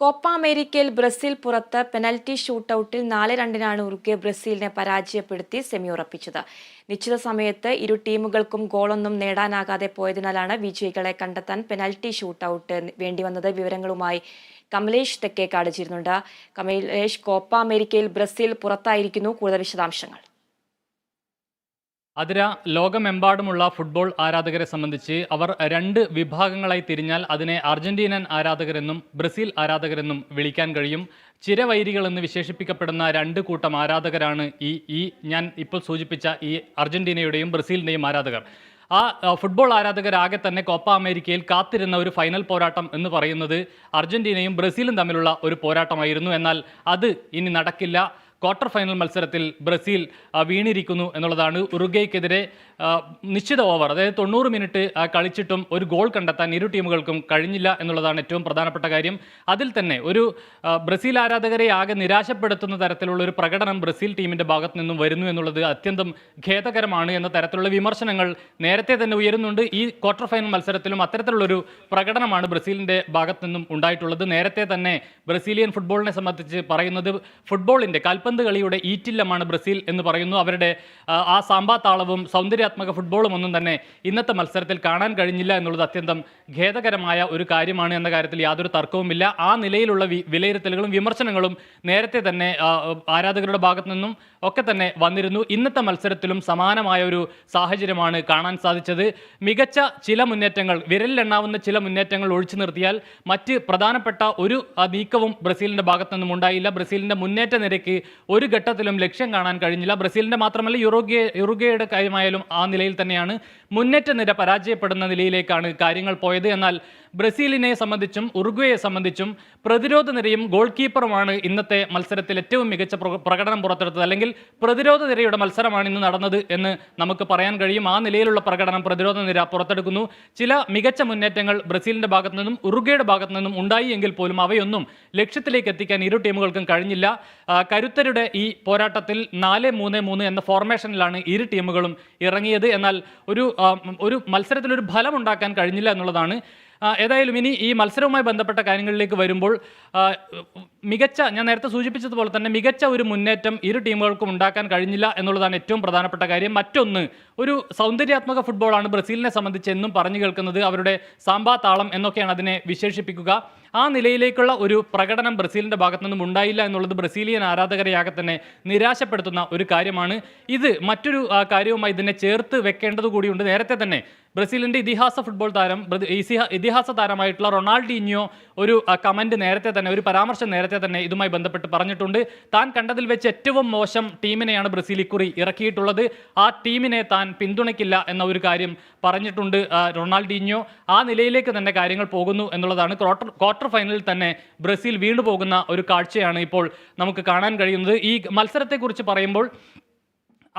Copa അമേരിക്കയിൽ Brazil പുറത്ത് penalty ഷൂട്ടൌട്ടിൽ നാല് രണ്ടിനാണ് ഉറുഗ്വെ ബ്രസീലിനെ പരാജയപ്പെടുത്തി സെമി ഉറപ്പിച്ചത് നിശ്ചിത സമയത്ത് ഇരു ടീമുകൾക്കും ഗോളൊന്നും നേടാനാകാതെ പോയതിനാലാണ് വിജയികളെ കണ്ടെത്താൻ പെനൽറ്റി ഷൂട്ടൌട്ട് വേണ്ടിവന്നത്. വിവരങ്ങളുമായി കമലേഷ് തെക്കേക്കാട് ചേരുന്നുണ്ട്. കമലേഷ് കോപ്പ അമേരിക്കയിൽ ബ്രസീൽ പുറത്തായിരിക്കുന്നു. കൂടുതൽ വിശദാംശങ്ങൾ. അതിര ലോകമെമ്പാടുമുള്ള ഫുട്ബോൾ ആരാധകരെ സംബന്ധിച്ച് അവർ രണ്ട് വിഭാഗങ്ങളായി തിരിഞ്ഞാൽ അതിനെ അർജന്റീനൻ ആരാധകരെന്നും ബ്രസീൽ ആരാധകരെന്നും വിളിക്കാൻ കഴിയും. ചിരവൈരികൾ എന്ന് വിശേഷിപ്പിക്കപ്പെടുന്ന രണ്ട് കൂട്ടം ആരാധകരാണ് ഈ ഈ ഞാൻ ഇപ്പോൾ സൂചിപ്പിച്ച ഈ അർജന്റീനയുടെയും ബ്രസീലിന്റെയും ആരാധകർ. ആ ഫുട്ബോൾ ആരാധകരാകെ തന്നെ കോപ്പ അമേരിക്കയിൽ കാത്തിരുന്ന ഒരു ഫൈനൽ പോരാട്ടം എന്ന് പറയുന്നത് അർജന്റീനയും ബ്രസീലും തമ്മിലുള്ള ഒരു പോരാട്ടമായിരുന്നു. എന്നാൽ അത് ഇനി നടക്കില്ല. ക്വാർട്ടർ ഫൈനൽ മത്സരത്തിൽ ബ്രസീൽ വീണിരിക്കുന്നു എന്നുള്ളതാണ് ഉറുഗയ്ക്കെതിരെ നിശ്ചിത ഓവർ. അതായത് തൊണ്ണൂറ് മിനിറ്റ് കളിച്ചിട്ടും ഒരു ഗോൾ കണ്ടെത്താൻ ഇരു ടീമുകൾക്കും കഴിഞ്ഞില്ല എന്നുള്ളതാണ് ഏറ്റവും പ്രധാനപ്പെട്ട കാര്യം. അതിൽ തന്നെ ഒരു ബ്രസീൽ ആരാധകരെ ആകെ നിരാശപ്പെടുത്തുന്ന തരത്തിലുള്ള ഒരു പ്രകടനം ബ്രസീൽ ടീമിന്റെ ഭാഗത്ത് നിന്നും വരുന്നു എന്നുള്ളത് അത്യന്തം ഖേദകരമാണ് എന്ന തരത്തിലുള്ള വിമർശനങ്ങൾ നേരത്തെ തന്നെ ഉയരുന്നുണ്ട്. ഈ ക്വാർട്ടർ ഫൈനൽ മത്സരത്തിലും അത്തരത്തിലുള്ളൊരു പ്രകടനമാണ് ബ്രസീലിന്റെ ഭാഗത്ത് നിന്നും ഉണ്ടായിട്ടുള്ളത്. നേരത്തെ തന്നെ ബ്രസീലിയൻ ഫുട്ബോളിനെ സംബന്ധിച്ച് പറയുന്നത് ഫുട്ബോളിന്റെ ഫുട്ബോളിന്റെ കാൽപന്ത് കളിയുടെ ഈറ്റില്ലമാണ് ബ്രസീൽ എന്ന് പറയുന്നു. അവരുടെ ആ, സാമ്പാ താളവും സൗന്ദര്യാത്മക ഫുട്ബോളും ഒന്നും തന്നെ ഇന്നത്തെ മത്സരത്തിൽ കാണാൻ കഴിഞ്ഞില്ല എന്നുള്ളത് അത്യന്തം ഖേദകരമായ ഒരു കാര്യമാണ് എന്ന കാര്യത്തിൽ യാതൊരു തർക്കവുമില്ല. ആ നിലയിലുള്ള വിലയിരുത്തലുകളും വിമർശനങ്ങളും നേരത്തെ തന്നെ ആരാധകരുടെ ഭാഗത്തു നിന്നും ഒക്കെ തന്നെ വന്നിരുന്നു. ഇന്നത്തെ മത്സരത്തിലും സമാനമായ ഒരു സാഹചര്യമാണ് കാണാൻ സാധിച്ചത്. മികച്ച ചില മുന്നേറ്റങ്ങൾ വിരലിലെണ്ണാവുന്ന ചില മുന്നേറ്റങ്ങൾ ഒഴിച്ചു നിർത്തിയാൽ മറ്റ് പ്രധാനപ്പെട്ട ഒരു നീക്കവും ബ്രസീലിന്റെ ഭാഗത്തു നിന്നും ഉണ്ടായില്ല. ബ്രസീലിന്റെ മുന്നേറ്റ നിരക്ക് ഒരു ഘട്ടത്തിലും ലക്ഷ്യം കാണാൻ കഴിഞ്ഞില്ല. ബ്രസീലിന്റെ മാത്രമല്ല യുറോഗ്യ യുറുഗയുടെ കാര്യമായാലും ആ നിലയിൽ തന്നെയാണ് മുന്നേറ്റ നിര പരാജയപ്പെടുന്ന നിലയിലേക്കാണ് കാര്യങ്ങൾ പോയത്. എന്നാൽ ബ്രസീലിനെ സംബന്ധിച്ചും ഉറുഗ്വയെ സംബന്ധിച്ചും പ്രതിരോധ നിരയും ഗോൾ കീപ്പറുമാണ് ഇന്നത്തെ മത്സരത്തിൽ ഏറ്റവും മികച്ച പ്രകടനം പുറത്തെടുത്തത്. അല്ലെങ്കിൽ പ്രതിരോധ നിരയുടെ മത്സരമാണ് ഇന്ന് നടന്നത് എന്ന് നമുക്ക് പറയാൻ കഴിയും. ആ നിലയിലുള്ള പ്രകടനം പ്രതിരോധ നിര പുറത്തെടുക്കുന്നു. ചില മികച്ച മുന്നേറ്റങ്ങൾ ബ്രസീലിന്റെ ഭാഗത്തു നിന്നും ഉറുഗ്വയുടെ ഭാഗത്തു നിന്നും ഉണ്ടായി എങ്കിൽ പോലും അവയൊന്നും ലക്ഷ്യത്തിലേക്ക് എത്തിക്കാൻ ഇരു ടീമുകൾക്കും കഴിഞ്ഞില്ല. കരുത്തരുടെ ഈ പോരാട്ടത്തിൽ നാല് മൂന്ന് മൂന്ന് എന്ന ഫോർമേഷനിലാണ് ഇരു ടീമുകളും ഇറങ്ങിയത്. എന്നാൽ ഒരു ഒരു മത്സരത്തിൽ ഒരു ഫലം ഉണ്ടാക്കാൻ കഴിഞ്ഞില്ല എന്നുള്ളതാണ് ഏതായാലും ഇനി ഈ മത്സരവുമായി ബന്ധപ്പെട്ട കാര്യങ്ങളിലേക്ക് വരുമ്പോൾ മികച്ച ഞാൻ നേരത്തെ സൂചിപ്പിച്ചതുപോലെ തന്നെ മികച്ച ഒരു മുന്നേറ്റം ഇരു ടീമുകൾക്കും ഉണ്ടാക്കാൻ കഴിഞ്ഞില്ല എന്നുള്ളതാണ് ഏറ്റവും പ്രധാനപ്പെട്ട കാര്യം. മറ്റൊന്ന് ഒരു സൗന്ദര്യാത്മക ഫുട്ബോളാണ് ബ്രസീലിനെ സംബന്ധിച്ച് എന്നും പറഞ്ഞു കേൾക്കുന്നത്. അവരുടെ സാമ്പാ താളം എന്നൊക്കെയാണ് അതിനെ വിശേഷിപ്പിക്കുക. ആ നിലയിലേക്കുള്ള ഒരു പ്രകടനം ബ്രസീലിന്റെ ഭാഗത്തു നിന്നും ഉണ്ടായില്ല എന്നുള്ളത് ബ്രസീലിയൻ ആരാധകരെയാകെ തന്നെ നിരാശപ്പെടുത്തുന്ന ഒരു കാര്യമാണ്. ഇത് മറ്റൊരു കാര്യവുമായി ഇതിനെ ചേർത്ത് വെക്കേണ്ടത് കൂടിയുണ്ട് നേരത്തെ തന്നെ ബ്രസീലിന്റെ ഇതിഹാസ ഫുട്ബോൾ താരം ഇതിഹാസ താരമായിട്ടുള്ള റൊണാൾഡീഞ്ഞോ ഒരു കമന്റ് നേരത്തെ തന്നെ ഒരു പരാമർശം നേരത്തെ തന്നെ ഇതുമായി ബന്ധപ്പെട്ട് പറഞ്ഞിട്ടുണ്ട്. താൻ കണ്ടതിൽ വെച്ച് ഏറ്റവും മോശം ടീമിനെയാണ് ബ്രസീൽ ഇക്കുറി ഇറക്കിയിട്ടുള്ളത്. ആ ടീമിനെ താൻ പിന്തുണയ്ക്കില്ല എന്ന ഒരു കാര്യം പറഞ്ഞിട്ടുണ്ട് റൊണാൾഡീഞ്ഞോ ആ നിലയിലേക്ക് തന്നെ കാര്യങ്ങൾ പോകുന്നു എന്നുള്ളതാണ് ക്വാർട്ടർ ക്വാർട്ടർ ഫൈനലിൽ തന്നെ ബ്രസീൽ വീണ്ടുപോകുന്ന ഒരു കാഴ്ചയാണ് ഇപ്പോൾ നമുക്ക് കാണാൻ കഴിയുന്നത്. ഈ മത്സരത്തെക്കുറിച്ച് പറയുമ്പോൾ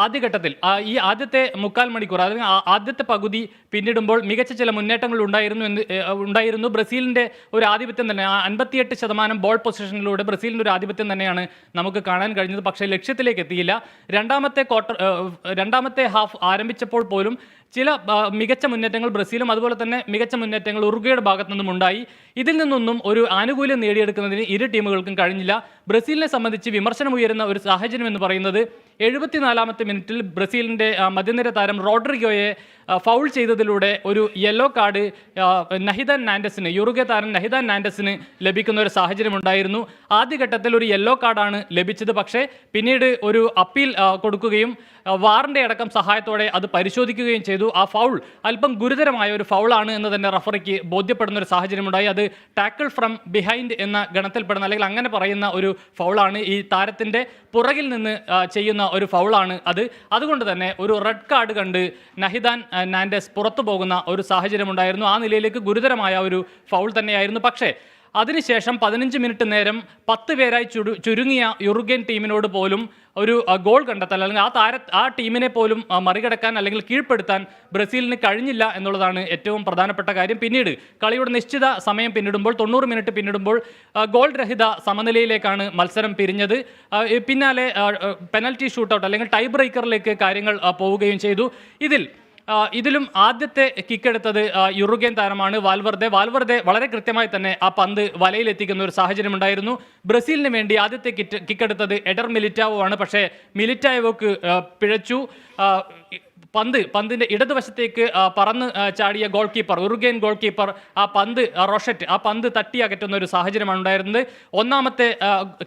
ആദ്യഘട്ടത്തിൽ ഘട്ടത്തിൽ ഈ ആദ്യത്തെ മുക്കാൽ മണിക്കൂർ അതായത് ആദ്യത്തെ പകുതി പിന്നിടുമ്പോൾ മികച്ച ചില മുന്നേറ്റങ്ങൾ ഉണ്ടായിരുന്നു എന്ന് ഉണ്ടായിരുന്നു. ബ്രസീലിന്റെ ഒരു ആധിപത്യം തന്നെ അൻപത്തിയെട്ട് ശതമാനം ബോൾ പൊസിഷനിലൂടെ ബ്രസീലിന്റെ ഒരു ആധിപത്യം തന്നെയാണ് നമുക്ക് കാണാൻ കഴിഞ്ഞത്. പക്ഷേ ലക്ഷ്യത്തിലേക്ക് എത്തിയില്ല. രണ്ടാമത്തെ ക്വാർട്ടർ രണ്ടാമത്തെ ഹാഫ് ആരംഭിച്ചപ്പോൾ പോലും ചില മികച്ച മുന്നേറ്റങ്ങൾ ബ്രസീലും അതുപോലെ തന്നെ മികച്ച മുന്നേറ്റങ്ങൾ ഉറുഗയുടെ ഭാഗത്തു നിന്നും ഉണ്ടായി. ഇതിൽ നിന്നൊന്നും ഒരു ആനുകൂല്യം നേടിയെടുക്കുന്നതിന് ഇരു ടീമുകൾക്കും കഴിഞ്ഞില്ല. ബ്രസീലിനെ സംബന്ധിച്ച് വിമർശനം ഉയരുന്ന ഒരു സാഹചര്യം എന്ന് പറയുന്നത് എഴുപത്തിനാലാമത്തെ മിനിറ്റിൽ ബ്രസീലിന്റെ മധ്യനിര താരം റോഡ്രിഗോയെ ഫൗൾ ചെയ്തതിലൂടെ ഒരു യെല്ലോ കാർഡ് നഹിദൻ നാൻഡസിന് യുറുഗെ താരം നഹിദൻ നാൻഡസിന് ലഭിക്കുന്ന ഒരു സാഹചര്യം ഉണ്ടായിരുന്നു. ആദ്യഘട്ടത്തിൽ ഒരു യെല്ലോ കാർഡാണ് ലഭിച്ചത്. പക്ഷേ പിന്നീട് ഒരു അപ്പീൽ കൊടുക്കുകയും വാറിന്റെ അടക്കം സഹായത്തോടെ അത് പരിശോധിക്കുകയും ചെയ്തു. ആ ഫൗൾ അല്പം ഗുരുതരമായ ഒരു ഫൗളാണ് എന്ന് തന്നെ റഫറിക്ക് ബോധ്യപ്പെടുന്ന ഒരു സാഹചര്യമുണ്ടായി. അത് ടാക്കിൾ ഫ്രം ബിഹൈൻഡ് എന്ന ഗണത്തിൽപ്പെടുന്ന അല്ലെങ്കിൽ അങ്ങനെ പറയുന്ന ഒരു ഫൗളാണ് ഈ താരത്തിന്റെ പുറകിൽ നിന്ന് ചെയ്യുന്ന ഒരു ഫൗളാണ് അത്. അതുകൊണ്ട് തന്നെ ഒരു റെഡ് കാർഡ് കണ്ട് നഹിദാൻ നാൻഡസ് പുറത്തു പോകുന്ന ഒരു സാഹചര്യമുണ്ടായിരുന്നു. ആ നിലയിലേക്ക് ഗുരുതരമായ ഒരു ഫൗൾ തന്നെയായിരുന്നു. പക്ഷേ അതിനുശേഷം പതിനഞ്ച് മിനിറ്റ് നേരം പത്ത് പേരായി ചുരു ചുരുങ്ങിയ യുറുഗ്യൻ ടീമിനോട് പോലും ഒരു ഗോൾ കണ്ടെത്താൻ അല്ലെങ്കിൽ ആ താര ആ ടീമിനെ പോലും മറികടക്കാൻ അല്ലെങ്കിൽ കീഴ്പ്പെടുത്താൻ ബ്രസീലിന് കഴിഞ്ഞില്ല എന്നുള്ളതാണ് ഏറ്റവും പ്രധാനപ്പെട്ട കാര്യം. പിന്നീട് കളിയുടെ നിശ്ചിത സമയം പിന്നിടുമ്പോൾ തൊണ്ണൂറ് മിനിറ്റ് പിന്നിടുമ്പോൾ ഗോൾ രഹിത സമനിലയിലേക്കാണ് മത്സരം പിരിഞ്ഞത്. പിന്നാലെ പെനൽറ്റി ഷൂട്ടൗട്ട് അല്ലെങ്കിൽ ടൈ ബ്രേക്കറിലേക്ക് കാര്യങ്ങൾ പോവുകയും ചെയ്തു. ഇതിൽ ഇതിലും ആദ്യത്തെ കിക്കെടുത്തത് യുറുഗേൻ താരമാണ് വാൽവർദെ. വാൽവർദെ വളരെ കൃത്യമായി തന്നെ ആ പന്ത് വലയിലെത്തിക്കുന്ന ഒരു സാഹചര്യം ഉണ്ടായിരുന്നു. ബ്രസീലിന് വേണ്ടി ആദ്യത്തെ കിറ്റ് കിക്ക് എടുത്തത് എഡർ മിലിറ്റാവോ ആണ് പക്ഷേ മിലിറ്റാവോക്ക് പിഴച്ചു. പന്ത് പന്തിന്റെ ഇടതുവശത്തേക്ക് പറന്ന് ചാടിയ ഗോൾ കീപ്പർ ഉറുഗേൻ ഗോൾ കീപ്പർ ആ പന്ത് റോഷറ്റ് ആ പന്ത് തട്ടി അകറ്റുന്ന ഒരു സാഹചര്യമാണ് ഉണ്ടായിരുന്നത്. ഒന്നാമത്തെ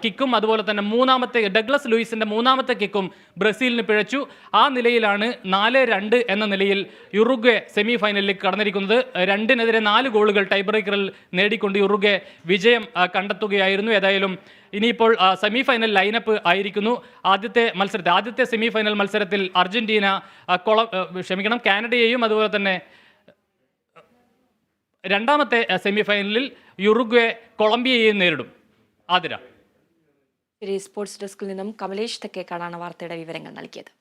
കിക്കും അതുപോലെ തന്നെ മൂന്നാമത്തെ ഡഗ്ലസ് ലൂയിസിന്റെ മൂന്നാമത്തെ കിക്കും ബ്രസീലിന് പിഴച്ചു. ആ നിലയിലാണ് നാല് രണ്ട് എന്ന നിലയിൽ യുറുഗെ സെമി ഫൈനലിലേക്ക് കടന്നിരിക്കുന്നത്. രണ്ടിനെതിരെ നാല് ഗോളുകൾ ടൈബ്രേക്കറിൽ നേടിക്കൊണ്ട് യുറുഗെ വിജയം കണ്ടെത്തുകയായിരുന്നു. ഏതായാലും ഇനിയിപ്പോൾ സെമി ഫൈനൽ ലൈനപ്പ് ആയിരിക്കുന്നു. ആദ്യത്തെ മത്സരത്തിൽ ആദ്യത്തെ സെമി ഫൈനൽ മത്സരത്തിൽ അർജന്റീന കൊള ക്ഷമിക്കണം കാനഡയെയും അതുപോലെ തന്നെ രണ്ടാമത്തെ സെമി ഫൈനലിൽ യുറുഗ്വെ കൊളംബിയയെയും നേരിടും. ആതിര. സ്പോർട്സ് ഡെസ്കിൽ നിന്നും കമലേഷ് തെക്കേക്കാടാണ് വാർത്തയുടെ വിവരങ്ങൾ നൽകിയത്.